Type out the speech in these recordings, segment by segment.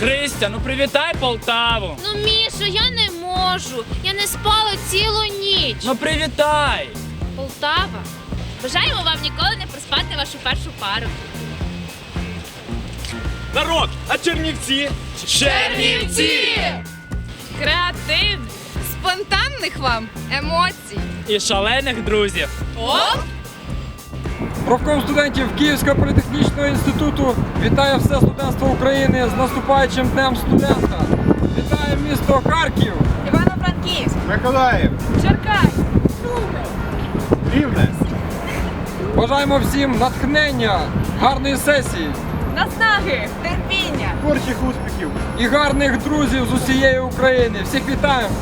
Кристя, ну привітай Полтаву. Ну, Мішо, я не можу. Я не спала цілу ніч. Ну привітай. Полтава. Бажаємо вам ніколи не проспати вашу першу пару. Народ, а Чернівці? Чернівці! Креативних, спонтанних вам емоцій. І шалених друзів. Оп! Профком студентів Київського політехнічного інституту вітає все студентство України з наступаючим днем студента. Вітає місто Харків. Івано-Франківськ, Миколаїв, Черкас, Рівне, Бажаємо всім натхнення, гарної сесії наснаги, терпіння. творчих успіхів. і гарних друзів з усієї України. Всіх вітаємо!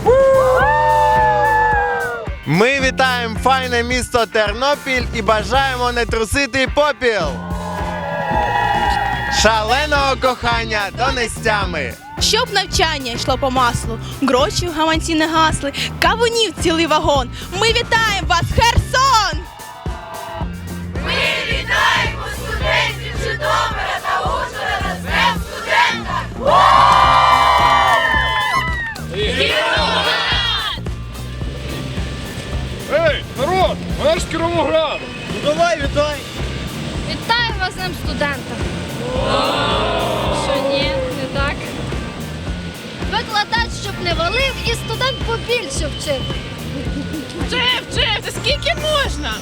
Ми вітаємо файне місто Тернопіль і бажаємо не трусити попіл. Шаленого кохання донестями. Щоб навчання йшло по маслу, гроші в гаманці не гасли, кавунів цілий вагон. Ми вітаємо вас, Херсон! Вітаю вас з ним студента. Що ні, не так. Викладач, щоб не валив, і студент побільше вчив. Вчив, вчив, це скільки можна?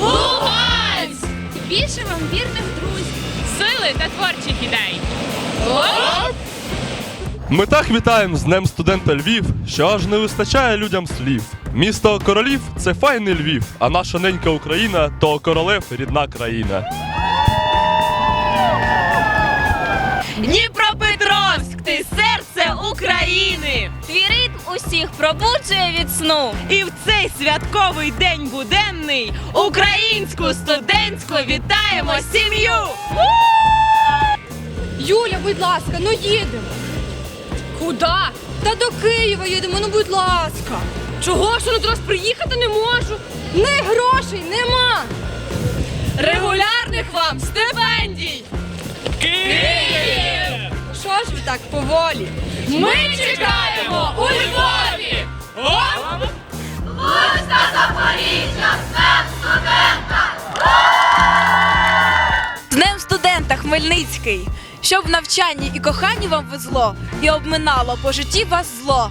Луганськ! Більше вам вірних друзів, сили та творчих ідей. Ми так вітаємо з Днем студента Львів, що аж не вистачає людям слів. Місто королів це файний Львів, а наша ненька Україна то королев рідна країна. Дніпропетровськ, ти серце України! Твій ритм усіх пробуджує від сну. І в цей святковий день буденний українську студентську вітаємо сім'ю! Юля, будь ласка, ну їдемо. Куда? Та до Києва їдемо, ну будь ласка. Чого ж ну до приїхати не можу? Не грошей нема. Регулярних вам стипендій! Київ! Що ж ви так поволі? Ми чекаємо у Львові! З Днем студента Хмельницький! Щоб в навчанні і коханні вам везло, і обминало по житті вас зло.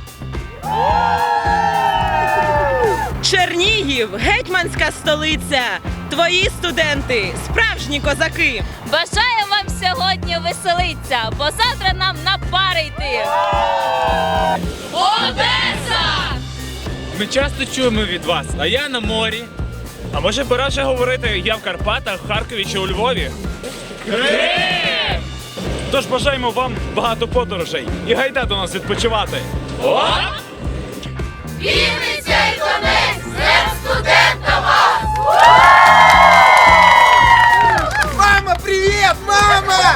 Чернігів, гетьманська столиця! Твої студенти, справжні козаки! Бажаю вам сьогодні веселитися, бо завтра нам на пари йти. Одеса! Ми часто чуємо від вас, а я на морі. А може пора вже говорити, я в Карпатах, в Харкові чи у Львові? Крим! Тож бажаємо вам багато подорожей і гайда до нас відпочивати. О! Мама, привіт, мама!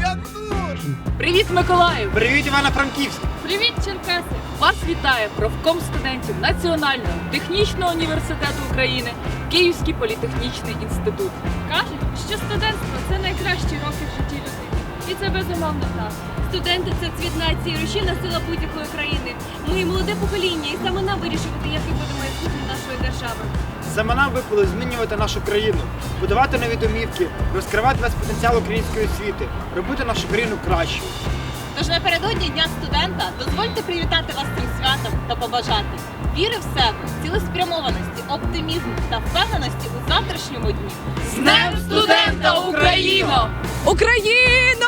Я тут! Привіт, Миколаїв! Привіт, Івано-Франківськ. Привіт, Черкаси! Вас вітає профком студентів Національного технічного університету України, Київський політехнічний інститут. Кажуть, що студентство це найкращі роки в житті людини. І це безумовно так. Студенти це цвіт нації, рушійна сила будь-якої країни. Ми молоде покоління, і саме нам вирішувати, який буде майбутнє нашої держави. Саме нам випало змінювати нашу країну, будувати нові домівки, розкривати весь потенціал української освіти, робити нашу країну кращою. Тож напередодні Дня студента дозвольте привітати вас цим святом та побажати віри в себе, цілеспрямованості, оптимізму та впевненості у завтрашньому дні. З Днем студента Україно! Україно!